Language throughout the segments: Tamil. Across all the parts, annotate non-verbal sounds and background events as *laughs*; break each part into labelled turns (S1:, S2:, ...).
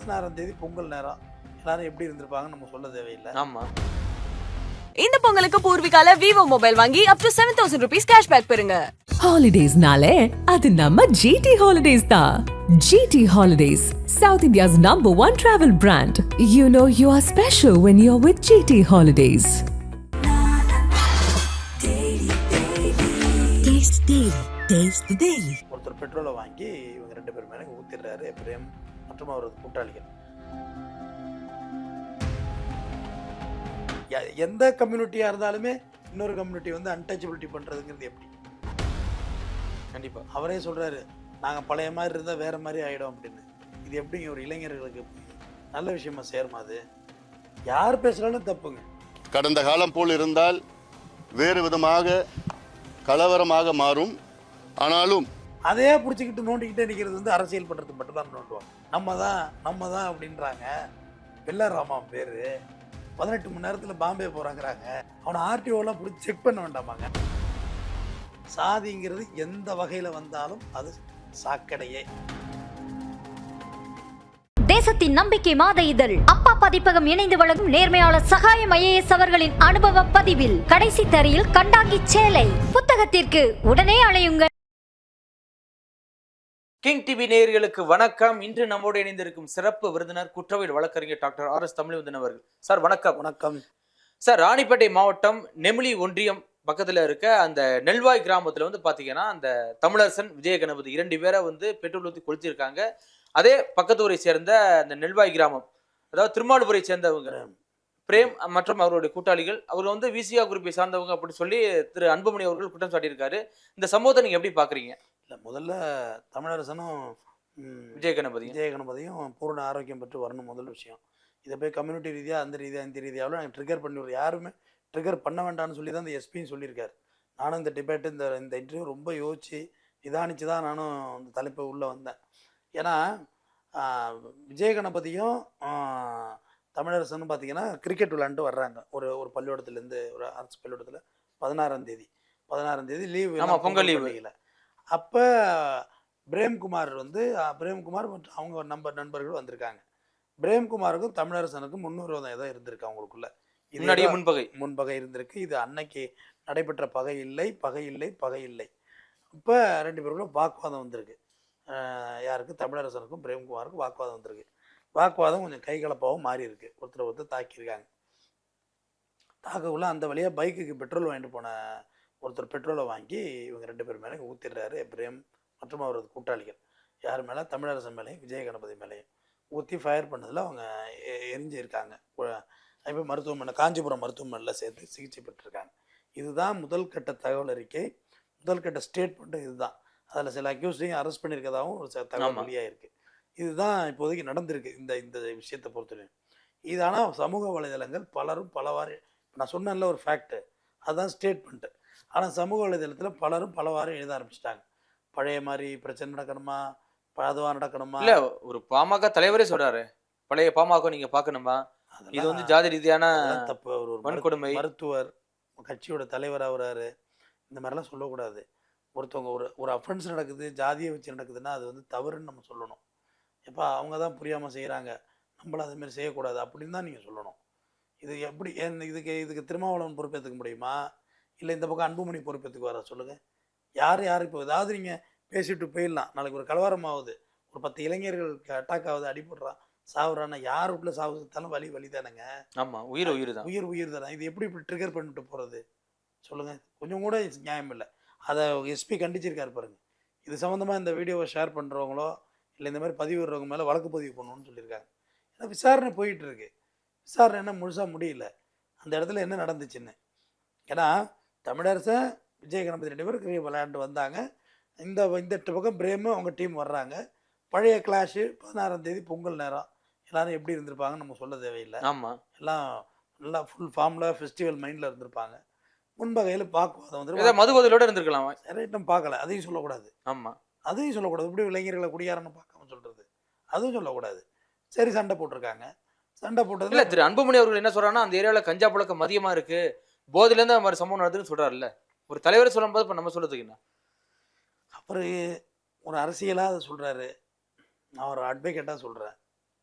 S1: பதினாறாம் தேதி பொங்கல் நேரம். எல்லாரும் எப்படி இருந்திருப்பாங்கன்னு நம்ம சொல்ல தேவையில்லை.
S2: ஆமா.
S3: இந்த பொங்கலுக்கு பூர்விகால விவோ மொபைல் வாங்கி up to seven thousand rupees cashback பெறுங்க.
S4: ஹாலிடேஸ்னாலே அது நம்ம ஜிடி ஹாலிடேஸ் தான் GT holidays south India's number one travel brand you know you are special when you are with GT holidays
S5: Taste Daily. Taste the Daily.
S1: ஒருத்தர் பெட்ரோலை வாங்கி இவங்க ரெண்டு பேர் மேலே ஊத்திடுறாரு. பிரேம் மற்றும் அவரது கூட்டாளிகள் எந்த கம்யூனிட்டியாக இருந்தாலுமே இன்னொரு கம்யூனிட்டி வந்து அன்டச்சபிலிட்டி பண்ணுறதுங்கிறது எப்படி?
S2: கண்டிப்பா.
S1: அவரே சொல்கிறாரு நாங்கள் பழைய மாதிரி இருந்தால் வேற மாதிரி ஆகிடும் அப்படின்னு. இது எப்படிங்க ஒரு இளைஞர்களுக்கு நல்ல விஷயமா சேருமா அது? யார் பேசுனாலும் தப்புங்க.
S6: கடந்த காலம் போல் இருந்தால் வேறு விதமாக கலவரமாக மாறும். ஆனாலும்
S1: அதையே பிடிச்சிக்கிட்டு நோண்டிக்கிட்டே நிற்கிறது வந்து அரசியல் பண்ணுறது மட்டும் தான் நோண்டுவோம் நம்ம தான் நம்ம தான் அப்படின்றாங்க வெள்ளராமான் பேர். பதினெட்டு மணி நேரத்தில் பாம்பே போகிறாங்கிறாங்க அவனை ஆர்டிஓலாம் பிடிச்சி செக் பண்ண வேண்டாமாங்க. சாதிங்கிறது எந்த வகையில் வந்தாலும் அது சாக்கடையே.
S7: தேசத்தின் நம்பிக்கை மாத இதழ். அப்பா பதிப்பகம் இணைந்து வழங்கும் நேர்மையாளர் சகாயம் ஐஏஎஸ் அவர்களின் அனுபவ பதிவில் கடைசி தரையில் கண்டாங்கி சேலை. புத்தகத்திற்கு உடனே அழையுங்கள்
S2: கிங் டிவி நேயர்களுக்கு வணக்கம். இன்று நம்மோடு இணைந்திருக்கும் சிறப்பு விருந்தினர் குற்றவியல் வழக்கறிஞர் டாக்டர் ஆர் எஸ் தமிழ்வந்தன் அவர்கள். சார் வணக்கம்.
S1: வணக்கம்.
S2: சார் ராணிப்பேட்டை மாவட்டம் நெமிலி ஒன்றியம் பக்கத்துல இருக்க அந்த நெல்வாய் கிராமத்துல வந்து பாத்தீங்கன்னா அந்த தமிழரசன் விஜய கணபதி இரண்டு பேரை வந்து பெட்ரோல் ஊற்றி கொளுத்திருக்காங்க அதே பக்கத்து ஊரை சேர்ந்த அந்த நெல்வாய் கிராமம் அதாவது திருமாலுபுரை சேர்ந்தவங்க பிரேம் மற்றும் அவருடைய கூட்டாளிகள் அவர் வந்து விசிஆ குரூப்பை சார்ந்தவங்க அப்படின்னு சொல்லி திரு அன்புமணி அவர்கள் குற்றம் சாட்டியிருக்காரு. இந்த சம்பவத்தை நீங்க எப்படி பாக்குறீங்க?
S1: இல்லை முதல்ல தமிழரசனும்
S2: விஜய கணபதி
S1: விஜய கணபதியும் பூர்ண ஆரோக்கியம் பெற்று வரணும் முதல் விஷயம். இதை போய் கம்யூனிட்டி ரீதியாக அந்த ரீதியாக இந்த ரீதியாவில் நாங்கள் ட்ரிகர் பண்ணி விடுறோம் யாருமே ட்ரிகர் பண்ண வேண்டாம்னு சொல்லி தான் இந்த எஸ்பியும் சொல்லியிருக்காரு. நானும் இந்த டிபேட் இந்த இந்த இன்டர்வியூ ரொம்ப யோசித்து நிதானிச்சு தான் நானும் இந்த தலைப்பை உள்ளே வந்தேன். ஏன்னா விஜய கணபதியும் ஆஹ், தமிழரசனும் பார்த்தீங்கன்னா கிரிக்கெட் விளாண்டு வர்றாங்க. ஒரு ஒரு பள்ளிக்கூடத்துலேருந்து ஒரு அரசு பள்ளிக்கூடத்தில் பதினாறாம் தேதி. பதினாறாம் தேதி லீவ்
S2: பொங்கல் leave.
S1: அப்போ பிரேம்குமார் வந்து பிரேம்குமார் மற்றும் அவங்க நம்ப நண்பர்கள் வந்திருக்காங்க. பிரேம்குமாருக்கும் தமிழரசனுக்கும் முன்னுரிமை ஏதோ இருந்திருக்கு அவங்களுக்குள்ள.
S2: முன்னாடியே முன்பகை.
S1: முன்பகை இருந்திருக்கு. இது அன்னைக்கு நடைபெற்ற பகை இல்லை பகை இல்லை பகை இல்லை. இப்போ ரெண்டு பேருக்குள்ள வாக்குவாதம் வந்திருக்கு. யாருக்கு? தமிழரசனுக்கும் பிரேம்குமாருக்கும் வாக்குவாதம் வந்திருக்கு. வாக்குவாதம் கொஞ்சம் கைகலப்பாகவும் மாறி இருக்கு ஒருத்தர் ஒருத்தர் தாக்கியிருக்காங்க. தாக்கக்குள்ள அந்த வழியாக பைக்குக்கு பெட்ரோல் வாங்கிட்டு போன ஒருத்தர் பெட்ரோலை வாங்கி இவங்க ரெண்டு பேர் மேலே ஊற்றிடுறாரு பிரேம் மற்றும் அவரது கூட்டாளிகள். யார் மேலே? தமிழரசன் மேலேயும் விஜய கணபதி மேலேயும். ஊற்றி ஃபயர் பண்ணதில் அவங்க எரிஞ்சிருக்காங்க. இப்போ மருத்துவமனை காஞ்சிபுரம் மருத்துவமனையில் சேர்த்து சிகிச்சை பெற்றிருக்காங்க. இதுதான் முதல் கட்ட தகவல் அறிக்கை. முதல் கட்ட ஸ்டேட்மெண்ட்டும் இதுதான். அதில் சில அக்யூஸ்டையும் அரெஸ்ட் பண்ணியிருக்கதாகவும் ஒரு சில தகவல்
S2: ஆமா.
S1: வெளியாயிருக்கு. இதுதான் இப்போதைக்கு நடந்திருக்கு இந்த இந்த விஷயத்தை பொறுத்தவரையும். இது ஆனால் சமூக வலைதளங்கள் பலரும் பலவாறு நான் சொன்னேன்ல ஒரு ஃபேக்ட்டு அதுதான் ஸ்டேட்மெண்ட்டு ஆனால் சமூக வலைதளத்தில் பலரும் பலவாறு எழுத ஆரம்பிச்சிட்டாங்க. பழைய மாதிரி பிரச்சனை நடக்கணுமா? அதுவாக நடக்கணுமா?
S2: இல்ல ஒரு பாமக தலைவரே சொல்றாரு. பழைய பாமக நீங்க பாக்கணுமா? இது வந்து ஜாதி ரீதியான
S1: தப்பு. ஒரு
S2: வன்கொடுமை.
S1: மருத்துவர் கட்சியோட தலைவர் ஆகுறாரு. இந்த மாதிரிலாம் சொல்லக்கூடாது. ஒருத்தவங்க ஒரு ஒரு அஃபென்ஸ் நடக்குது ஜாதியை வச்சு நடக்குதுன்னா அது வந்து தவறுன்னு நம்ம சொல்லணும். எப்பா அவங்க தான் புரியாமல் செய்கிறாங்க நம்மளும் அதே மாதிரி செய்யக்கூடாது. அப்படின்னு தான் நீங்கள் சொல்லணும். இது எப்படி இதுக்கு இதுக்கு திருமாவளவன் பொறுப்பேற்றுக்க முடியுமா? இல்லை இந்த பக்கம் அன்புமணி பொறுப்பேற்றுக்கு வர சொல்லுங்கள் யார் யார்? இப்போ ஏதாவது நீங்கள் பேசிட்டு போயிடலாம். நாளைக்கு ஒரு கலவரம் ஆகுது. ஒரு பத்து இளைஞர்களுக்கு அட்டாக் ஆகுது அடிபடுறான் சாவுறான்னா யார் வீட்டில் சாவு செத்தாலும் வலி வலி தானேங்க?
S2: ஆமா உயிர் உயிர் தான்.
S1: உயிர் உயிர் தானே. இது எப்படி இப்படி ட்ரிகர் பண்ணிட்டு போகிறது சொல்லுங்கள் கொஞ்சம் கூட நியாயம் இல்லை. அதை எஸ்பி கண்டிச்சிருக்காரு பாருங்க. இது சம்மந்தமாக இந்த வீடியோவை ஷேர் பண்ணுறவங்களோ இல்லை இந்த மாதிரி பதிவு விடுறவங்க மேலே வழக்கு பதிவு பண்ணணும்னு சொல்லியிருக்காங்க. ஏன்னா விசாரணை போயிட்டு இருக்கு. விசாரணை என்ன முழுசாக முடியல. அந்த இடத்துல என்ன நடந்துச்சுன்னு? ஏன்னா தமிழரசன் விஜய கணபதி ரெண்டு பேரும் cricket விளையாண்டு வந்தாங்க. இந்த இந்த பக்கம் பிரேமு அவங்க டீம் வர்றாங்க. பழைய கிளாஷு பதினாறாம் தேதி பொங்கல் நேரம். எல்லாரும் எப்படி இருந்திருப்பாங்கன்னு நம்ம சொல்ல தேவையில்லை.
S2: ஆமா.
S1: எல்லாம் நல்லா ஃபுல் ஃபார்மில் ஃபெஸ்டிவல் மைண்டில் இருந்திருப்பாங்க. முன்பகையில் பாக்குவாதம்
S2: ஏதோ
S1: வந்து
S2: மது போதையிலோட இருந்திருக்கலாம்
S1: ரைட்டம் பார்க்கல. அதையும் சொல்லக்கூடாது.
S2: ஆமா.
S1: அதையும் சொல்லக்கூடாது. இப்படி இளைஞர்களை குடியாரன்னு பார்க்காம சொல்கிறது அதுவும் சொல்லக்கூடாது. சரி சண்டை போட்டிருக்காங்க. சண்டை
S2: இல்ல
S1: போட்டதில்
S2: திரு அன்புமணி அவர்கள் என்ன சொல்றாங்கன்னா அந்த ஏரியால கஞ்சா பழக்கம் அதிகமா இருக்கு. போதில இருந்து அந்த மாதிரி சம்பவம் நடக்குதுன்னு சொல்றாருல்ல. ஒரு தலைவர் சொல்லும் போது இப்ப நம்ம சொல்றதுக்கு என்ன?
S1: அவர் ஒரு அரசியலாக அதை சொல்கிறாரு நான் ஒரு அட்வொகேட்டாக சொல்கிறேன்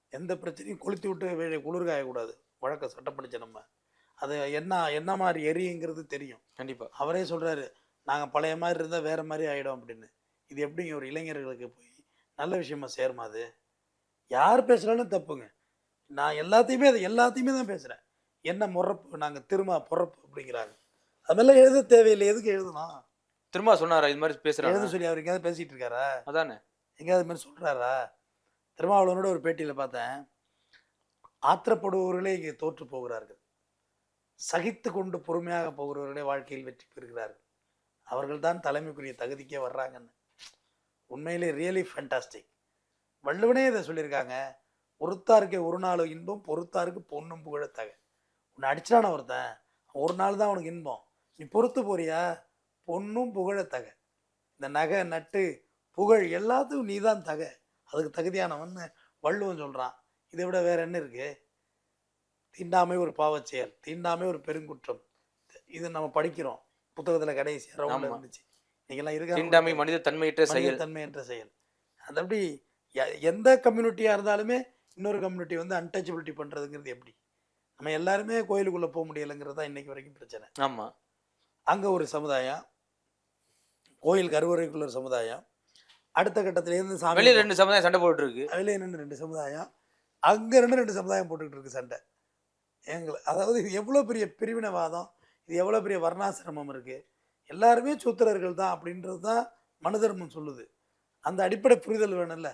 S1: எந்த பிரச்சனையும் கொளுத்தி விட்டு வெளியே குளிர் காயக்கூடாது வழக்க சட்டப்படிச்ச நம்ம. அது என்ன என்ன மாதிரி எரியுங்கிறது தெரியும்.
S2: கண்டிப்பா.
S1: அவரே சொல்கிறாரு நாங்கள் பழைய மாதிரி இருந்தால் வேறு மாதிரி ஆகிடும் அப்படின்னு. இது எப்படிங்க ஒரு இளைஞர்களுக்கு போய் நல்ல விஷயமா சேருமா அது? யார் பேசுனாலும் தப்புங்க. நான் எல்லாத்தையுமே அது எல்லாத்தையுமே தான் பேசுகிறேன் என்ன முறப்பு நாங்கள் திரும்ப பொறப்பு அப்படிங்கிறாங்க அதெல்லாம் எழுத தேவையில்லை. எதுக்கு எழுதணும்?
S2: திரும்ப சொன்னாரா? இது மாதிரி
S1: எழுத
S2: பேசுறாங்க
S1: சொல்லி அவர் எங்கேயாவது பேசிகிட்டு இருக்காரா?
S2: அதானே.
S1: எங்கேயாவது மாதிரி சொல்கிறாரா திருமாவளவனோட ஒரு பேட்டியில் பார்த்தேன். ஆத்திரப்படுபவர்களே இங்கே தோற்று போகிறார்கள். சகித்து கொண்டு பொறுமையாக போகிறவர்களே வாழ்க்கையில் வெற்றி பெறுகிறார்கள். அவர்கள் தான் தலைமைக்குரிய தகுதிக்கே வர்றாங்கன்னு. உண்மையிலே ரியலி ஃபேண்டாஸ்டிக் வள்ளுவனே இதை சொல்லியிருக்காங்க. பொறுத்தாருக்கே ஒரு நாள் இன்பம் பொறுத்தாருக்கு பொண்ணும் புகழத்தக உன்னை அடிச்சிட்டான ஒருத்தன். ஒரு நாள் தான் அவனுக்கு இன்பம். நீ பொறுத்து போறியா? பொண்ணும் புகழத்தக இந்த நகை நட்டு புகழ் எல்லாத்துக்கும் நீ தான் தக. அதுக்கு தகுதியானவன்னு வள்ளுவன் சொல்கிறான் இதை விட வேற என்ன இருக்கு? தீண்டாமை ஒரு பாவச் செயல் தீண்டாமை ஒரு பெருங்குற்றம். இது நம்ம படிக்கிறோம். புத்தகத்தில் கடைசி ரவுண்டில். இருந்துச்சு. நீங்கள்லாம் இருக்க
S2: தீண்டாமை மனித தன்மையற்ற செயல்.
S1: தன்மை என்ற செயல். அது அப்படி எந்த கம்யூனிட்டியாக இருந்தாலுமே இன்னொரு கம்யூனிட்டி வந்து அன்டச்சபிலிட்டி பண்ணுறதுங்கிறது எப்படி? நம்ம எல்லாருமே கோயிலுக்குள்ளே போக முடியலைங்கிறது தான் இன்னைக்கு வரைக்கும் பிரச்சனை.
S2: ஆமா.
S1: அங்கே ஒரு சமுதாயம் கோயில் கருவறைக்குள்ள ஒரு சமுதாயம் அடுத்த கட்டத்துலேருந்து சாமி
S2: வெளியில ரெண்டு சமுதாயம் சண்டை போட்டு இருக்கு
S1: அதில் ரெண்டு ரெண்டு சமுதாயம் அங்கே ரெண்டு ரெண்டு சமுதாயம் போட்டுக்கிட்டு இருக்கு சண்டை. எங்களை அதாவது இது எவ்வளோ பெரிய பிரிவினவாதம் இது எவ்வளோ பெரிய வர்ணாசிரமம் இருக்குது எல்லாருமே சூத்திரர்கள் தான் அப்படின்றது தான் மனு தர்மம் சொல்லுது. அந்த அடிப்படை புரிதல் வேணும்ல.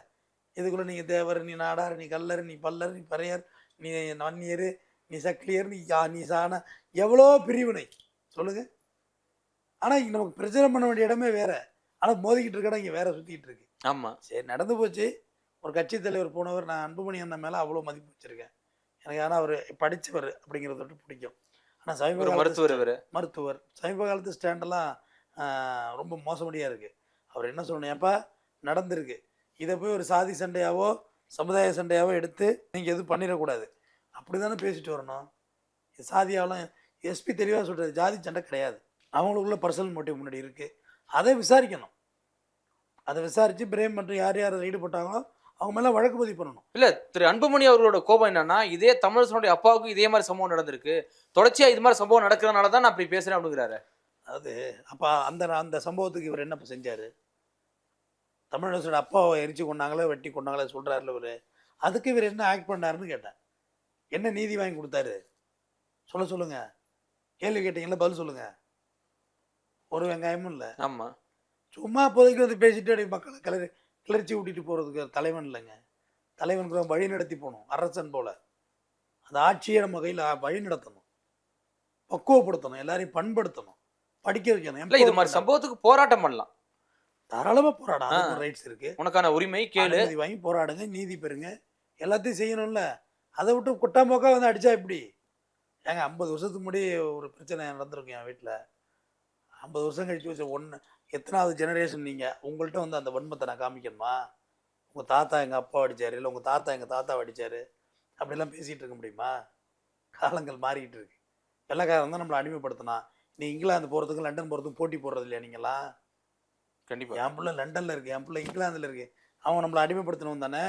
S1: இதுக்குள்ளே நீங்கள் தேவர் நீ நாடார் நீ கல்லர் நீ பல்லர் நீ பறையர் நீ நன்னியர் நீ சக்கிலியர் நீ யா நீ சாண எவ்வளோ பிரிவினை. சொல்லுங்கள் ஆனால் நமக்கு பிரச்சனை பண்ண வேண்டிய இடமே வேற. ஆனால் மோதிக்கிட்டு இருக்க இடம் இங்கே வேற சுற்றிக்கிட்டு இருக்கு.
S2: ஆமா.
S1: சரி நடந்து போச்சு. ஒரு கட்சி தலைவர் போனவர் நான் அன்புமணி அண்ணன் மேலே அவ்வளோ மதிப்பு வச்சுருக்கேன். எனக்கு ஆனால் அவர் படித்தவர் அப்படிங்கிறத விட்டு பிடிக்கும். ஆனால் சமீப
S2: மருத்துவர் இவரு.
S1: மருத்துவர். சமீப காலத்து ஸ்டாண்டெல்லாம் ரொம்ப மோசமடியாக இருக்குது அவர் என்ன சொல்லணும் ஏப்பா நடந்திருக்கு. இதை போய் ஒரு சாதி சண்டையாவோ சமுதாய சண்டையாவோ எடுத்து நீங்கள் எதுவும் பண்ணிடக்கூடாது. அப்படி தானே பேசிட்டு வரணும் இது சாதியாவெல்லாம் எஸ்பி தெளிவாக சொல்கிறது ஜாதி சண்டை கிடையாது. அவங்களுக்குள்ள பர்சனல் மோட்டிவ் முன்னாடி இருக்குது அதை விசாரிக்கணும். அதை விசாரித்து பிரேம் மற்றும் யார் யார் அதில் ஈடுபட்டாங்களோ அவங்க மேலே வழக்கு பதிவு பண்ணணும்.
S2: இல்ல திரு அன்புமணி அவர்களோட கோபம் என்னன்னா இதே தமிழரசனுடைய அப்பாவுக்கும் இதே மாதிரி சம்பவம் நடந்திருக்கு. தொடர்ச்சியா இது மாதிரி சம்பவம் நடக்கிறதுனால தான் நான் அப்படி பேசுறேன் அப்படிங்கிறாரு.
S1: அது அப்போ அந்த அந்த சம்பவத்துக்கு இவர் என்ன செஞ்சார்? தமிழரசோட அப்பாவை எரிச்சு கொண்டாங்களோ வெட்டி கொண்டாங்களோ சொல்கிறாருல இவர். அதுக்கு இவர் என்ன ஆக்ட் பண்ணாருன்னு கேட்டேன். என்ன நீதி வாங்கி கொடுத்தாரு? சொல்ல சொல்லுங்க. கேள்வி கேட்டீங்களா பதில் சொல்லுங்க. ஒரு வெங்காயமும் இல்லை.
S2: ஆமா.
S1: சும்மா அப்போதைக்கு வந்து பேசிட்டு அப்படியே மக்களை கிளறி கிளர்ச்சி விட்டுட்டு போகிறதுக்கு தலைவன் இல்லைங்க. தலைவனுக்கு தான் வழி நடத்தி போகணும் அரசன் போல. அந்த ஆட்சியை நம்ம கையில் வழி நடத்தணும். பக்குவப்படுத்தணும் எல்லாரையும் பண்படுத்தணும் படிக்க வைக்கணும்
S2: இல்ல இது மாதிரி. சம்பவத்துக்கு போராட்டம் பண்ணலாம்.
S1: தாராளமா போராடும் ரைட்ஸ் இருக்கு.
S2: உனக்கான உரிமை கேளு
S1: அனுமதி வாங்கி போராடுங்க நீதி பெறுங்க. எல்லாத்தையும் செய்யணும்ல. அதை விட்டு குட்டாம்போக்கா வந்து அடிச்சா எப்படி? ஏங்க ஐம்பது வருஷத்துக்கு முன்னாடி ஒரு பிரச்சனை நடந்திருக்கும் என் வீட்டில் ஐம்பது வருஷம் கழிச்சு வச்ச ஒன்று எத்தனாவது ஜெனரேஷன் நீங்கள் உங்கள்கிட்ட வந்து அந்த வன்மத்தை நான் காமிக்கணுமா? உங்கள் தாத்தா எங்கள் அப்பா அடிச்சாரு இல்லை உங்கள் தாத்தா எங்கள் தாத்தா அடிச்சாரு? அப்படிலாம் பேசிகிட்டு இருக்க முடியுமா? காலங்கள் மாறிக்கிட்டு இருக்கு. வெள்ளக்காரன் தான் நம்மளை அடிமைப்படுத்தினா நீ இங்கிலாந்து போகிறதுக்கும் லண்டன் போகிறதுக்கும் போட்டி போடுறது இல்லையா நீங்களாம்
S2: கண்டிப்பா.
S1: என் பிள்ளை லண்டனில் இருக்கு என் பிள்ளை இங்கிலாந்தில் இருக்கு. அவன் நம்மளை அடிமைப்படுத்தணும் தானே?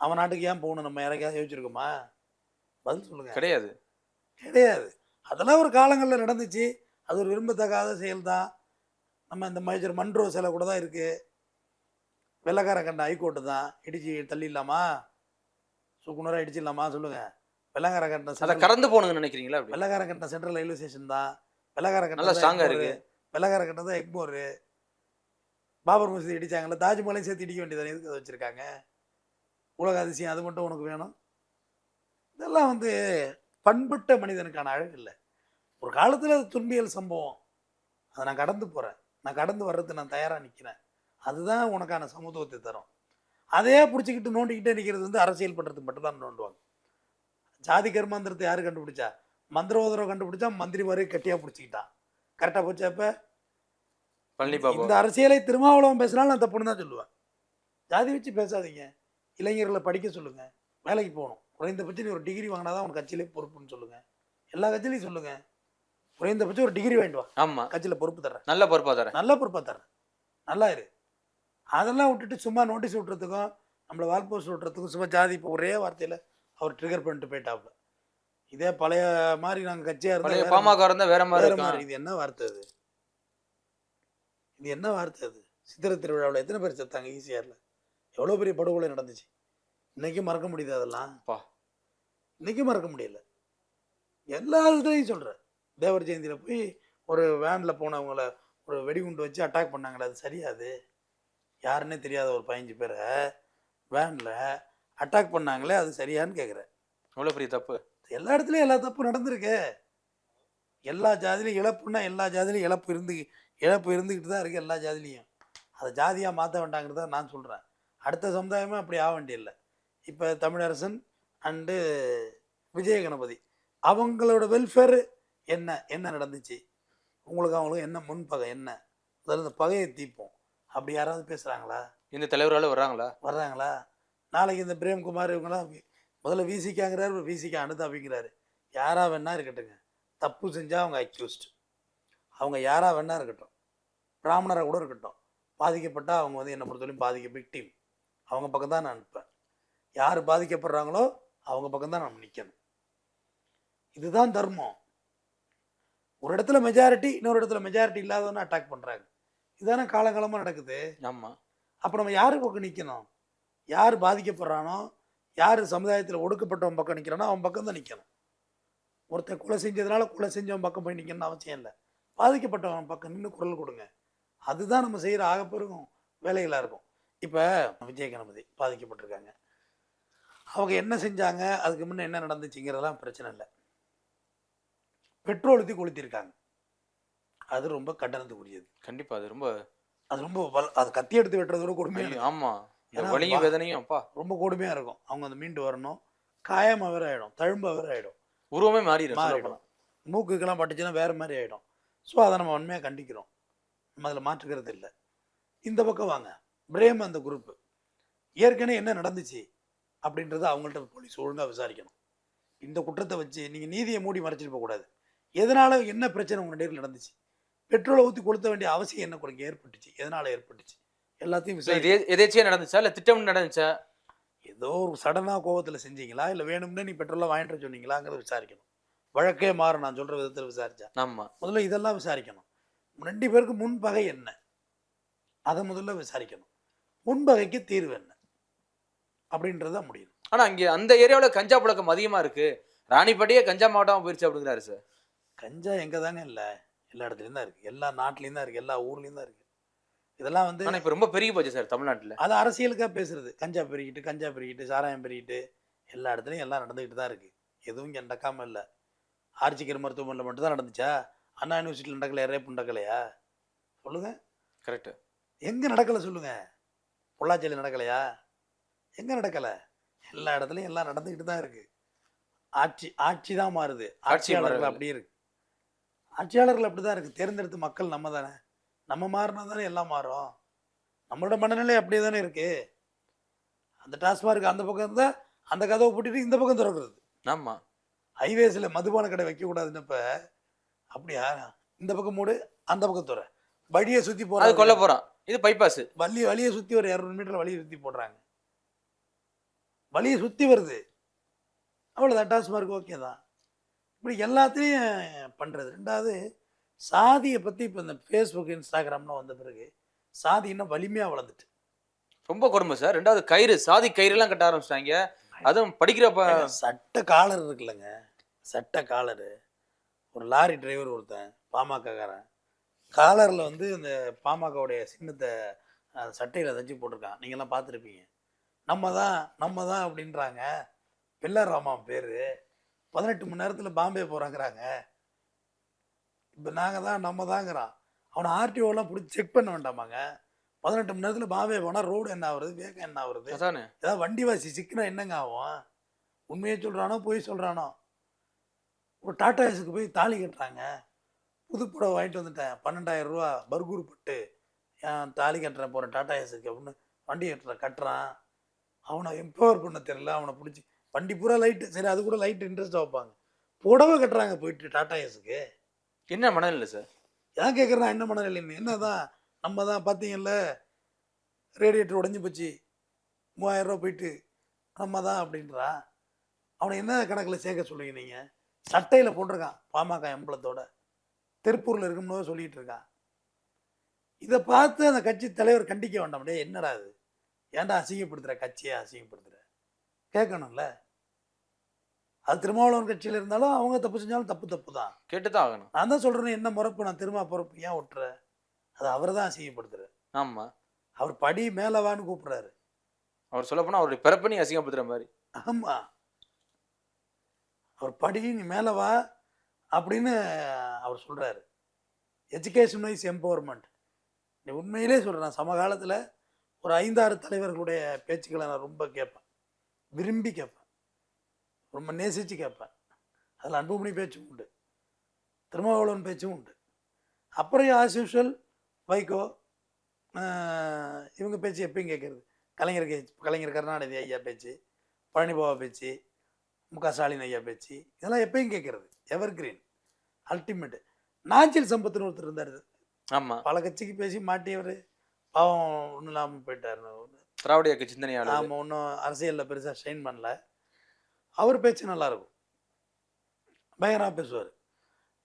S1: அவன் நாட்டுக்கு ஏன் போகணும்? நம்ம யாரையாவது யோசிச்சிருக்கோமா பதில் சொல்லுங்க.
S2: கிடையாது.
S1: கிடையாது. அதெல்லாம் ஒரு காலங்களில் நடந்துச்சு. அது ஒரு விரும்பத்தகாத செயல் தான் நம்ம இந்த மேஜர் மன்றோ சிலை கூட தான் இருக்கு. வெள்ளக்காரன் கண்ட ஹைகோர்ட்டு தான். இடிச்சு தள்ளிடலாமா? சுக்குனராக இடிச்சிடலாமா? சொல்லுங்க. வெள்ளக்காரன் கண்ட
S2: அத கடந்து போகணும்னு நினைக்கிறீங்களா
S1: வெள்ளக்காரன் கண்ட சென்ட்ரல் ரயில்வே ஸ்டேஷன் தான். வெள்ளக்காரன்
S2: நல்லா
S1: கண்ட
S2: ஸ்ட்ராங்கா இருக்கு.
S1: வெள்ளக்கார கட்டம் தான் எக்மோரு பாபர் மசூதி இடிச்சாங்கல்ல தாஜ்மஹாலையும் சேர்த்து இடிக்க வேண்டியதானே எதுக்கு வச்சுருக்காங்க? உலக அதிசயம் அது மட்டும் உனக்கு வேணும். இதெல்லாம் வந்து பண்பட்ட மனிதனுக்கான அழகு இல்லை. ஒரு காலத்தில் அது துன்பியல் சம்பவம். அதை நான் கடந்து போகிறேன் நான் கடந்து வர்றதுக்கு நான் தயாராக நிற்கிறேன் அதுதான் உனக்கான சமத்துவத்தை தரும். அதையே பிடிச்சிக்கிட்டு நோண்டிக்கிட்டே நிற்கிறது வந்து அரசியல் பண்ணுறதுக்கு மட்டும்தான் நோண்டுவாங்க. ஜாதி கர்மாந்திரத்தை யார் கண்டுபிடிச்சா? மந்திரவோதரவை கண்டுபிடிச்சா மந்திரி மாதிரி கட்டியாக பிடிச்சிக்கிட்டான். கரெக்டாக போச்சா இப்போ?
S2: பழனி பாபு.
S1: இந்த அரசியலை திருமாவளவன் பேசினாலும் நான் தப்புன்னு தான் சொல்லுவேன். ஜாதி வச்சு பேசாதீங்க. இளைஞர்களை படிக்க சொல்லுங்க. வேலைக்கு போகணும். குறைந்தபட்சம் நீ ஒரு டிகிரி வாங்கினா தான் உன் கட்சியிலே பொறுப்புன்னு சொல்லுங்க. எல்லா கட்சியிலையும் சொல்லுங்க. குறைந்தபட்சம் ஒரு டிகிரி வாங்கிட்டு வா.
S2: ஆமா.
S1: கட்சியில் பொறுப்பு தர்றேன்.
S2: நல்ல பொறுப்பா தரேன்
S1: நல்ல பொறுப்பாக தர்றேன். நல்லா இரு. அதெல்லாம் விட்டுட்டு சும்மா நோட்டீஸ் விட்டுறதுக்கும் நம்மளை வால் போஸ்ட் விட்டுறதுக்கும் சும்மா ஜாதி இப்போ ஒரே வார்த்தையில் அவர் ட்ரிகர் பண்ணிட்டு போயிட்டாப்புல. இதே பழைய மாதிரி நாங்கள் கட்சியாக
S2: பழைய
S1: இருந்தால்
S2: பாமக இருந்தா வேற மாதிரி
S1: மாதிரி. இது என்ன வார்த்தை அது? இது என்ன வார்த்தை அது? சித்திரை திருவிழாவில் எத்தனை பேர் செத்தாங்க? ஈசிஆரில் எவ்வளோ பெரிய படுகொலை நடந்துச்சு? இன்னைக்கும் மறக்க முடியுது அதெல்லாம்?
S2: அப்பா.
S1: இன்னைக்கும் மறக்க முடியல. எல்லா இதுலையும் சொல்கிறேன் தேவர் ஜெயந்தியில் போய் ஒரு வேனில் போனவங்கள ஒரு வெடிகுண்டு வச்சு அட்டாக் பண்ணாங்களே அது சரியாது. யாருன்னே தெரியாத ஒரு பதினஞ்சு பேரை வேனில் அட்டாக் பண்ணாங்களே அது சரியான்னு கேட்குறேன்
S2: எவ்வளவு பெரிய தப்பு?
S1: எல்லா இடத்துலையும் எல்லா தப்பும் நடந்திருக்கு. எல்லா ஜாதிலையும் இழப்புன்னா எல்லா ஜாதிலையும் இழப்பு இருந்து இழப்பு இருந்துக்கிட்டு தான் இருக்குது எல்லா ஜாதிலையும் அதை ஜாதியாக மாற்ற வேண்டாங்கிறத நான் சொல்கிறேன் அடுத்த சமுதாயமே அப்படி ஆக வேண்டியதில்லை. இப்போ தமிழரசன் அண்டு விஜய கணபதி அவங்களோட வெல்ஃபேர் என்ன? என்ன நடந்துச்சு? உங்களுக்கு அவங்களுக்கு என்ன முன்பகை என்ன? முதல்ல இந்த பகையை தீர்ப்போம். அப்படி யாராவது பேசுகிறாங்களா
S2: இந்த தலைவரால வர்றாங்களா?
S1: வர்றாங்களா? நாளைக்கு இந்த பிரேம்குமார் இவங்கெல்லாம் முதல்ல விசிக்காங்கிறாரு விசிக்கா அனுதாபிங்கிறாரு யாரா வேணா இருக்கட்டுங்க தப்பு செஞ்சால் அவங்க அக்யூஸ்ட் அவங்க யாரா வேணா இருக்கட்டும். பிராமணராக கூட இருக்கட்டும். பாதிக்கப்பட்டா அவங்க வந்து என்னை பொறுத்தவரையும் பாதிக்க விக்டிம் அவங்க பக்கம் தான் நான் நிற்பேன். யார் பாதிக்கப்படுறாங்களோ அவங்க பக்கம் தான் நம்ம நிற்கணும் இதுதான் தர்மம். ஒரு இடத்துல மெஜாரிட்டி இன்னொரு இடத்துல மெஜாரிட்டி இல்லாதவன அட்டாக் பண்ணுறாங்க இதுதானே காலங்காலமாக நடக்குது.
S2: ஆமா.
S1: அப்போ நம்ம யாரு பக்கம் நிற்கணும் யார் பாதிக்கப்படுறானோ யார் சமுதாயத்தில் ஒடுக்கப்பட்டவன் பக்கம் நிற்கிறானோ அவன் பக்கம் தான் நிற்கணும் ஒருத்தன் கொலை செஞ்சதுனால கொலை செஞ்சவன் பக்கம் போய் நிற்கணும்னு அவசியம் இல்லை. பாதிக்கப்பட்டவன் பக்கம் நின்று குரல் கொடுங்க. அதுதான் நம்ம செய்கிற ஆகப்பெருகும் வேலைகளாக இருக்கும். இப்போ விஜய் கணபதி பாதிக்கப்பட்டிருக்காங்க. அவங்க என்ன செஞ்சாங்க? அதுக்கு முன்னே என்ன நடந்துச்சுங்கிறதெல்லாம் பிரச்சனை இல்லை. பெட்ரோல் ஊற்றி கொளுத்திருக்காங்க. அது ரொம்ப கண்டனத்துக்குரியது.
S2: கண்டிப்பா அது ரொம்ப
S1: அது ரொம்ப அது கத்தி எடுத்து வெட்டுறதோட கொடுமையாக
S2: ஐயோ, ஆமா. இந்த
S1: ஏன்னா
S2: வலியும் வேதனையும் அப்பா.
S1: ரொம்ப கொடுமையாக இருக்கும். அவங்க அந்த மீண்டு வரணும். காயமாக வேற ஆகிடும் தழும்பாக வேற ஆகிடும்
S2: உருவமே மாறிடும்.
S1: மாறிடும். மூக்குக்கெல்லாம் பட்டுச்சுன்னா வேற மாதிரி ஆகிடும் ஸோ அதை நம்ம உண்மையாக கண்டிக்கிறோம். நம்ம அதில் மாற்றுக்கிறது இல்லை இந்த பக்கம் வாங்க. பிரேம் அந்த குரூப்பு ஏற்கனவே என்ன நடந்துச்சு அப்படின்றத அவங்கள்ட்ட போலீஸ் ஒழுங்காக விசாரிக்கணும். இந்த குற்றத்தை வச்சு நீங்கள் நீதியை மூடி மறைச்சிட்டு போகக்கூடாது எதனால என்ன பிரச்சனை உங்கள் நேரில் நடந்துச்சு? பெட்ரோலை ஊற்றி கொளுத்த வேண்டிய அவசியம் என்ன? உங்களுக்கு ஏற்பட்டுச்சு. எதனால் ஏற்பட்டுச்சு? எல்லாத்தையும்
S2: இல்ல,
S1: விசாரி
S2: இது எ- எதேச்சியா நடந்துச்சா? இல்ல திட்டம் நடந்துச்சா?
S1: ஏதோ ஒரு சடனாக கோவத்தில் செஞ்சீங்களா? இல்லை வேணும்னே நீ பெட்ரோலாக வாங்கிட்டு சொன்னீங்களாங்கிறத விசாரிக்கணும். வழக்கே மாறும். நான் சொல்கிற விதத்தில் விசாரிச்சா.
S2: ஆமா.
S1: முதல்ல இதெல்லாம் விசாரிக்கணும். ரெண்டு பேருக்கு முன்பகை என்ன? அதை முதல்ல விசாரிக்கணும். முன்பகைக்கு தீர்வு என்ன? அப்படின்றத முடியும்.
S2: ஆனா இங்க அந்த ஏரியாவுல கஞ்சா புழக்கம் அதிகமா இருக்கு. ராணிப்பட்டியே கஞ்சா மாவட்டமா போயிருச்சு அப்படிங்கிறாரு சார்
S1: கஞ்சா எங்கே தாங்க இல்லை? எல்லா இடத்துலையும் தான் இருக்குது எல்லா நாட்டிலையும் தான் இருக்குது எல்லா ஊர்லேயும் தான் இருக்குது இதெல்லாம் வந்து
S2: ஆனா இப்ப ரொம்ப பெருகி போச்சு சார் தமிழ்நாட்டுல.
S1: அது அரசியலுக்காக பேசுறது. கஞ்சா பெருகிட்டு கஞ்சா பெருகிட்டு சாராயம் பெருகிட்டு எல்லா இடத்துலையும் எல்லாம் நடந்துக்கிட்டு தான் இருக்குது எதுவும் இங்கே நடக்காமல் இல்லை. ஆர்ச்சிக்கர் மருத்துவமனையில் மட்டும் தான் நடந்துச்சா? அண்ணா யூனிவர்சிட்டியில் நடக்கலையா? ரேப் நடக்கலையா சொல்லுங்கள்
S2: கரெக்ட்
S1: எங்கே நடக்கலை சொல்லுங்க? பொள்ளாச்சியில் நடக்கலையா? எங்கே நடக்கலை? எல்லா இடத்துலையும் எல்லாம் நடந்துக்கிட்டு தான் இருக்கு. ஆட்சி ஆட்சி தான் மாறுது. ஆட்சியாளர்கள். அப்படியே இருக்கு. ஆட்சியாளர்கள் அப்படி தான் இருக்கு. தேர்ந்தெடுத்த மக்கள் நம்ம தானே. நம்ம மாறினா தானே எல்லாம் மாறும். நம்மளோட மனநிலை அப்படியே தானே இருக்கு. அந்த டாஸ்மார்க் அந்த பக்கம் இருந்தால் அந்த கதவை பூட்டிட்டு இந்த பக்கம் திறக்கிறது.
S2: ஆமா.
S1: ஹைவேஸில் மதுபான கடை வைக்கக்கூடாதுன்னப்ப அப்படியா? இந்த பக்கம் மூடு அந்த பக்கம் துற வழியை சுற்றி
S2: அது
S1: போகிறது
S2: கொல்ல போறான். இது பைபாஸ்
S1: வள்ளி வழியை சுற்றி ஒரு இரநூறு மீட்டர் வழியை சுற்றி போடுறாங்க. வழியை சுற்றி வருது. அவ்வளோதான் டாஸ்மார்க் ஓகே தான். இப்படி எல்லாத்தையும் பண்ணுறது ரெண்டாவது சாதியை பற்றி இப்போ இந்த ஃபேஸ்புக் இன்ஸ்டாகிராம்லாம் வந்த பிறகு சாதி இன்னும் வலிமையாக வளர்ந்துட்டு.
S2: ரொம்ப கொடுமை சார். ரெண்டாவது கயிறு. சாதி கயிறு எல்லாம் கட்ட ஆரம்பிச்சிட்டாங்க. அதுவும் படிக்கிறப்ப
S1: சட்ட காலர் இருக்குல்லங்க. சட்ட காலரு. ஒரு லாரி டிரைவர் ஒருத்தன் பாமகக்காரன் காலரில் வந்து இந்த பாமகவுடைய சின்னத்தை சட்டையில் தச்சு போட்டிருக்கான் நீங்கள்லாம் பார்த்துருப்பீங்க. நம்ம தான் நம்ம தான் அப்படின்றாங்க. ராமான் பேர்? பதினெட்டு மணி நேரத்தில் பாம்பே போகிறாங்கிறாங்க இப்போ நாங்கள் தான் நம்ம தாங்கிறான் அவனை ஆர்டிஓலாம் பிடிச்சி செக் பண்ண வேண்டாமாங்க? பதினெட்டு மணி நேரத்தில் பாம்பே போனால் ரோடு என்ன ஆகுறது வேகம் என்ன ஆகுறது ஏதாவது வண்டி வாசி சிக்கினா என்னங்க ஆகும்? உண்மையை சொல்கிறானோ பொய் சொல்கிறானோ ஒரு டாடா ஏஸுக்கு போய் தாலி கட்டுறாங்க. புதுப்படம் வாங்கிட்டு வந்துட்டேன். பன்னெண்டாயிரம் ரூபா பர்கூர் பட்டு. ஏன் தாலி கட்டுறேன் போகிறேன் டாடா ஏஸுக்கு அப்படின்னு வண்டி கட்டுற கட்டுறான். அவனை எம்பவர் பண்ண தெரியல. அவனை பிடிச்சி வண்டி பூரா லைட்டு சரி அது கூட லைட் இன்ட்ரெஸ்ட்டாக வைப்பாங்க. புடவை கட்டுறாங்க போயிட்டு டாடா ஏஸுக்கு
S2: என்ன மனநிலை சார்
S1: ஏன் கேட்குறேன் என்ன மனநிலைன்னு என்னதான்? நம்ம தான் பார்த்தீங்கல்ல ரேடியேட்டர் உடஞ்சி போச்சு. மூவாயிரம் ரூபா போயிட்டு நம்ம தான் அப்படின்றா. அவனை என்ன கணக்கில் சேர்க்க சொல்லுவீங்க நீங்கள் சட்டையில் போட்டிருக்கான் பாமக எம்பளத்தோட திருப்பூரில் இருக்கும்போது சொல்லிட்டு இருக்கான் இதை பார்த்து அந்த கட்சி தலைவர் கண்டிக்க வேண்டாம். டேய் என்னடா இது ஏன்டா அசிங்கப்படுத்துற? கட்சியை அசிங்கப்படுத்துற? கேட்கணும்ல. அது திருமாவளவன் கட்சியில் இருந்தாலும் அவங்க தப்பு செஞ்சாலும் தப்பு தப்பு தான்.
S2: கேட்டுதான் ஆகணும்.
S1: நான் தான் சொல்கிறேன் என்ன முறப்பு? நான் திரும்ப பொறுப்பு ஏன் விட்டுற அது அவர் தான் அசிங்கப்படுத்துற.
S2: ஆமா.
S1: அவர் படி மேலே வான்னு கூப்பிடுறாரு.
S2: அவர் சொல்ல போனா அவருடைய பிறப்பை நீ அசிங்கப்படுத்துற மாதிரி.
S1: ஆமா. அவர் படி நீ மேலே வா அப்படின்னு அவர் சொல்கிறாரு எஜுகேஷன் வைஸ் எம்பவர்மெண்ட் நீ உண்மையிலே சொல்கிறேன் சமகாலத்தில் ஒரு ஐந்தாறு தலைவர்களுடைய பேச்சுக்களை நான் ரொம்ப கேட்பேன். விரும்பி கேட்பேன். ரொம்ப நேசித்து கேட்பேன். அதில் அன்புமணி பேச்சும் உண்டு. திருமாவளவன் பேச்சும் உண்டு. அப்புறம் ஆஸ் யூஷுவல் வைகோ இவங்க பேச்சு எப்பயும் கேட்குறது. கலைஞர் கலைஞர் கருணாநிதி ஐயா பேச்சு பழனிபாபா பேச்சு மு க ஸ்டாலின் ஐயா பேச்சு இதெல்லாம் எப்பயும் கேட்குறது. எவர் கிரீன் அல்டிமேட் நாஞ்சில் சம்பத்துன்னு ஒருத்தர் இருந்தார்.
S2: ஆமா.
S1: பல கட்சிக்கு பேசி மாட்டியவர். பாவம் ஒன்றும் இல்லாமல் போயிட்டார்
S2: திராவிட இயக்க சிந்தனையாளர்.
S1: நாம் ஒன்றும் அரசியலில் பெருசாக ஷைன் பண்ணல. அவர் பேச்சு நல்லாயிருக்கும். பயங்கரமாக பேசுவார்.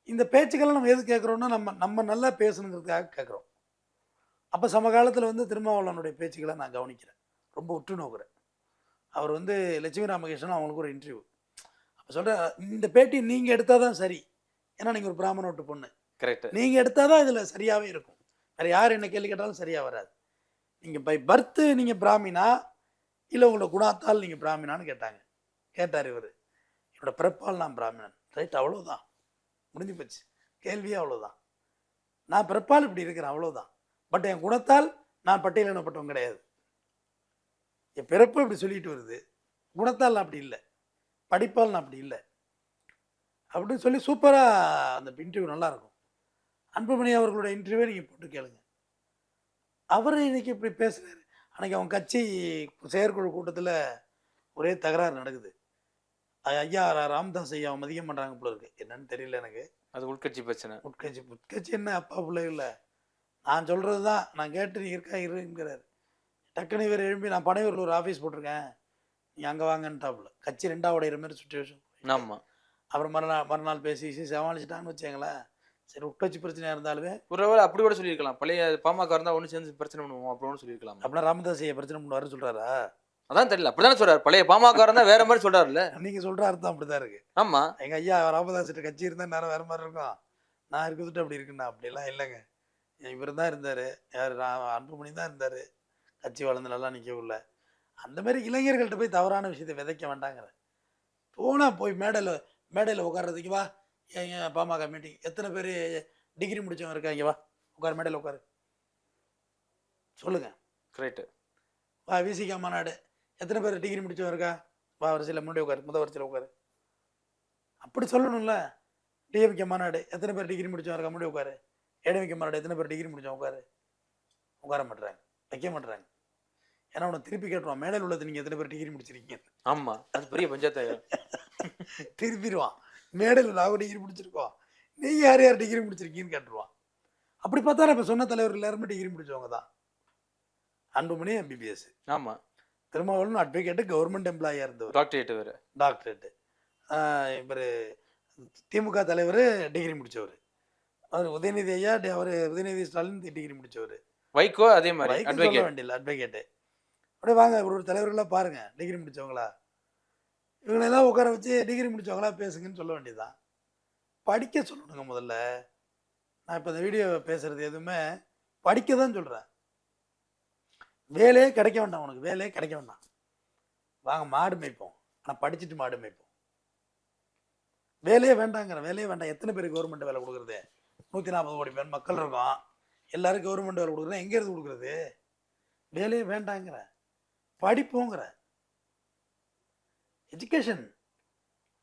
S1: இந்த பேச்சுக்களை நம்ம எது கேட்குறோம்னா நம்ம நம்ம நல்லா பேசணுங்கிறதுக்காக கேட்குறோம். அப்போ சமகாலத்தில் வந்து திருமாவளவனுடைய பேச்சுக்களை நான் கவனிக்கிறேன். ரொம்ப உற்று நோக்குறேன். அவர் வந்து லட்சுமி ராமகிருஷ்ணன் அவங்களுக்கு ஒரு இன்டர்வியூ சொல்கிறேன் இந்த பேட்டி நீங்கள் எடுத்தால் தான் சரி. ஏன்னா நீங்கள் ஒரு பிராமண விட்டு பொண்ணு.
S2: கரெக்ட்
S1: நீங்கள் எடுத்தால் தான் இதில் சரியாகவே இருக்கும். வேறு யார் என்ன கேள்வி கேட்டாலும் சரியாக வராது. நீங்கள் பை பர்த்து நீங்கள் பிராமினா இல்லை உங்களோட குணாத்தால் நீங்கள் பிராமினான்னு கேட்டாங்க. கேட்டார் இவர். என்னோட பிறப்பால் நான் பிராமணன் ரைட் அவ்வளோதான் முடிஞ்சு போச்சு. கேள்வியே அவ்வளோதான் நான் பிறப்பால் இப்படி இருக்கிறேன் அவ்வளோதான் பட் என் குணத்தால் நான் பட்டியலிடப்பட்டவன் கிடையாது. என் பிறப்பு இப்படி சொல்லிட்டு வருது. குணத்தால் அப்படி இல்லை. படிப்பால் நான் அப்படி இல்லை. அப்படின்னு சொல்லி சூப்பராக அந்த இன்டர்வியூ நல்லாயிருக்கும் அன்புமணி அவர்களோட இன்டர்வியூ நீங்கள் போட்டு கேளுங்க. அவர் இன்னைக்கு இப்படி பேசுகிறாரு அன்னைக்கு அவங்க கட்சி செயற்குழு கூட்டத்தில் ஒரே தகராறு நடக்குது. ஐயா ராமதாஸ் ஐயா மதியம் பண்ணுறாங்க போல இருக்கு. என்னன்னு தெரியல எனக்கு.
S2: அது உள்கட்சி பிரச்சனை.
S1: உட்கட்சி உட்கட்சி என்ன அப்பா பிள்ளை இல்லை. நான் சொல்கிறது தான் நான் கேட்டு நீ இருக்கா இருங்கிறாரு. டக்குனு இவர் எழும்பி நான் பனையூரில் ஒரு ஆஃபீஸ் போட்டிருக்கேன். நீ அங்கே வாங்கன்ட்டாப்புல. கட்சி ரெண்டாவது உடையிற மாதிரி சுச்சுவேஷன்
S2: ஆமா.
S1: அப்புறம் மறுநாள் மறுநாள் பேசி சமாளிச்சிட்டான்னு வச்சுங்களேன் சரி உட்கட்சி பிரச்சனையாக இருந்தாலுமே.
S2: ஒருவேளை அப்படி கூட சொல்லியிருக்கலாம். பழைய பாமக இருந்தா ஒண்ணு சேர்ந்து பிரச்சனை பண்ணுவோம் அப்படின்னு சொல்லியிருக்கலாம்.
S1: அப்படின்னா ராமதாஸ் பிரச்சனை பண்ணுவாருன்னு சொல்கிறாரா
S2: அதான் தெரியல. அப்படிதானே சொல்றாரு. பழைய பாமக இருந்தா வேற மாதிரி சொல்றாருல்ல.
S1: நீங்கள் சொல்கிற அர்த்தம் அப்படி தான் இருக்குது
S2: ஆமா.
S1: எங்கள் ஐயா ராமதாஸ்கிட்ட கட்சி இருந்தால் நேரம் வேறு மாதிரி இருக்கும். நான் இருக்கிறதுட்டு அப்படி இருக்குண்ணா. அப்படிலாம் இல்லைங்க. இவர் தான் இருந்தார். யார்? அன்புமணி தான் இருந்தார். கட்சி வளர்ந்து நல்லா நிற்கவில்லை அந்த மாதிரி இளைஞர்கள்ட்ட போய் தவறான விஷயத்தை விதைக்க வேண்டாங்கிற. போனால் போய் மேடையில் மேடையில் உட்கார்றதுக்கு வா. ஏங்க பாமக மீட்டிங் எத்தனை பேர் டிகிரி முடிச்சவங்க இருக்காங்க வா. உட்கார் மேடையில் உட்காரு. சொல்லுங்கள்
S2: கரெக்ட்
S1: வா விசிகா மாநாடு எத்தனை பேர் டிகிரி முடிச்சவங்க இருக்கா? வா வரிசையில் முன்னாடி உட்காரு முத வரிசையில் உட்காரு. அப்படி சொல்லணும்ல. டிஎம்கே மாநாடு எத்தனை பேர் டிகிரி முடிச்சவங்க இருக்கா? முன்னாடி உட்காரு. ஏடிஎம்கே மாநாடு எத்தனை பேர் டிகிரி முடிச்சவங்க உட்காரு? உட்கார மாட்டுறாங்க வைக்க மாட்டுறாங்க ஏன்னா உன்னை திருப்பி கேட்டுருவான். மேடையில் உள்ளது நீங்கள் எத்தனை பேர் டிகிரி முடிச்சிருக்கீங்க
S2: ஆமா. அது பெரிய பஞ்சாயத்து. *laughs*
S1: திருப்பிடுவான். மேடையில் நாங்கள் டிகிரி முடிச்சிருக்கோம் நீங்கள் யார் யார் டிகிரி முடிச்சிருக்கீங்கன்னு கேட்டுருவான். அப்படி பார்த்தா இப்போ சொன்ன தலைவர் எல்லாருமே டிகிரி முடிச்சவங்க தான். அன்புமணி எம்பிபிஎஸ்
S2: ஆமா.
S1: திருமாவளவன் அட்வொகேட்டு கவர்மெண்ட் எம்ப்ளாயியாக இருந்தவர்.
S2: டாக்டரேட் வேற.
S1: டாக்டரேட்டு இவர் திமுக தலைவர் டிகிரி முடித்தவர் அவர் உதயநிதி ஐயா அவர் உதயநிதி ஸ்டாலின் டிகிரி முடித்தவர்
S2: வைகோ அதே மாதிரி அட்வொகேட்
S1: வேண்டியதில்லை அட்வொகேட்டு அப்படியே வாங்க ஒரு ஒரு தலைவர்களாக பாருங்கள் டிகிரி முடித்தவங்களா இவங்களெல்லாம் உட்கார வச்சு டிகிரி முடித்தவங்களா பேசுங்கன்னு சொல்ல வேண்டியதுதான். படிக்க சொல்லணுங்க முதல்ல. நான் இப்போ இந்த வீடியோ பேசுகிறது எதுவுமே படிக்க தான் சொல்கிறேன் வேலையே கிடைக்க வேண்டாம் உனக்கு வேலையே கிடைக்க வேண்டாம். வாங்க மாடு மேய்ப்போம். ஆனால் படிச்சுட்டு மாடு மேய்ப்போம். வேலையே வேண்டாங்கிற வேலையே வேண்டாம். எத்தனை பேர் கவர்மெண்ட் வேலை கொடுக்குறது? நூற்றி நாற்பது கோடி பேர் மக்கள் இருக்கோம். எல்லாரும் கவர்மெண்ட் வேலை கொடுக்குறேன் எங்கேருந்து கொடுக்குறது? வேலையே வேண்டாங்கிறேன் படிப்போங்கிற. எஜுகேஷன்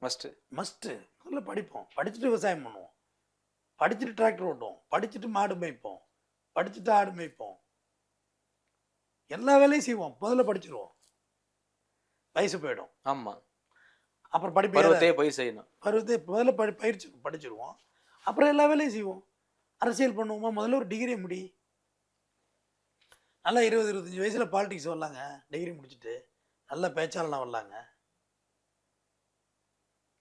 S2: மஸ்ட்
S1: மஸ்ட்டு முதல்ல படிப்போம். படிச்சுட்டு விவசாயம் பண்ணுவோம். படிச்சுட்டு டிராக்டர் ஓட்டுவோம். படிச்சுட்டு மாடு மேய்ப்போம். படிச்சுட்டு ஆடு மேய்ப்போம். எல்லா வேலையும் செய்வோம். முதல்ல படிச்சிருவோம். வயசு போயிடும்.
S2: ஆமா.
S1: அப்புறம் படிப்பு.
S2: பருவத்தையே பயிர் செய்யணும்.
S1: பருவத்தை முதல்ல படி பயிற்சி படிச்சிருவோம். அப்புறம் எல்லா வேலையும் செய்வோம். அரசியல் பண்ணுவோமா? முதல்ல ஒரு டிகிரி முடி. நல்லா இருபது இருபத்தஞ்சி வயசுல பாலிடிக்ஸ் வரலாங்க. டிகிரி முடிச்சுட்டு நல்ல பேச்சாளனா வரலாங்க.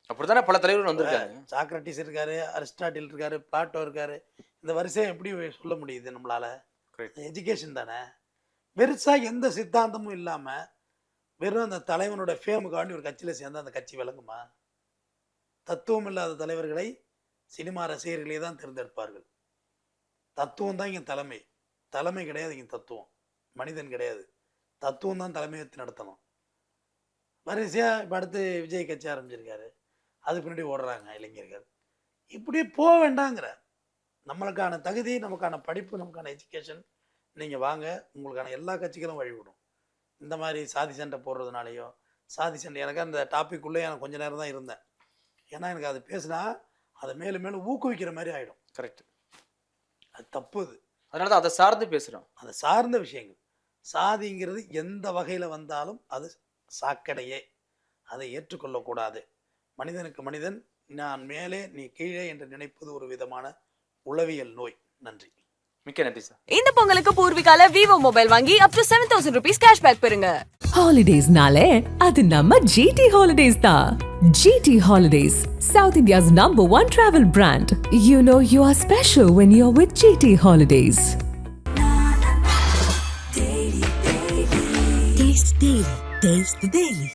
S2: அப்படித்தானே பல தலைவர்கள் வந்திருக்காங்க?
S1: சாக்ரட்டிஸ் இருக்காரு அரிஸ்டாட்டில் இருக்காரு பிளாட்டோ இருக்காரு. இந்த வரிசையை எப்படி சொல்ல முடியுது நம்மளால. எஜுகேஷன் தானே? பெருசா எந்த சித்தாந்தமும் இல்லாம வெறும் அந்த தலைவனோட ஃபேமுக்காண்டி ஒரு கட்சியில சேர்ந்து அந்த கட்சி விளங்குமா? தத்துவம் இல்லாத தலைவர்களை சினிமா ரசிகர்களே தான் தேர்ந்தெடுப்பார்கள். தத்துவம் தான் இங்க தலைமை. தலைமை கிடையாது இங்க தத்துவம். மனிதன் கிடையாது. தத்துவம் தான் தலைமையத்தை நடத்தணும். வரிசையா இப்ப அடுத்து விஜய் கட்சி ஆரம்பிச்சிருக்காரு. அதுக்கு பின்னாடி ஓடுறாங்க இளைஞர்கள். இப்படியே போக வேண்டாங்கிற. நம்மளுக்கான தகுதி நமக்கான படிப்பு நமக்கான எஜுகேஷன் நீங்கள் வாங்க. உங்களுக்கான எல்லா கட்சிகளும் வழிவிடும் இந்த மாதிரி சாதி சண்டை போடுறதுனாலையோ சாதி சண்டை எனக்கு அந்த டாபிக் உள்ளே எனக்கு கொஞ்ச நேரம் தான் இருந்தேன். ஏன்னா எனக்கு அது பேசினா அதை மேலும் மேலும் ஊக்குவிக்கிற மாதிரி ஆகிடும்
S2: கரெக்ட்
S1: அது தப்பு அது.
S2: அதனால தான் அதை சார்ந்து பேசுறோம்.
S1: அதை சார்ந்த விஷயங்கள். சாதிங்கிறது எந்த வகையில் வந்தாலும் அது சாக்கடையே. அதை ஏற்றுக்கொள்ளக்கூடாது. மனிதனுக்கு மனிதன் நான் மேலே நீ கீழே என்று நினைப்பது ஒரு விதமான உளவியல் நோய். நன்றி.
S2: மிக்க நன்றி சார்.
S3: இந்த பொங்கலுக்கு பூர்விகால விவோ மொபைல் வாங்கி up to seven thousand rupees cashback பெறுங்க.
S4: Holidays-nale, அது நம்ம GT Holidays தான். GT Holidays, South India's number one travel brand. You know you are special when you're with GT Holidays.
S5: Taste Daily. Taste the Daily.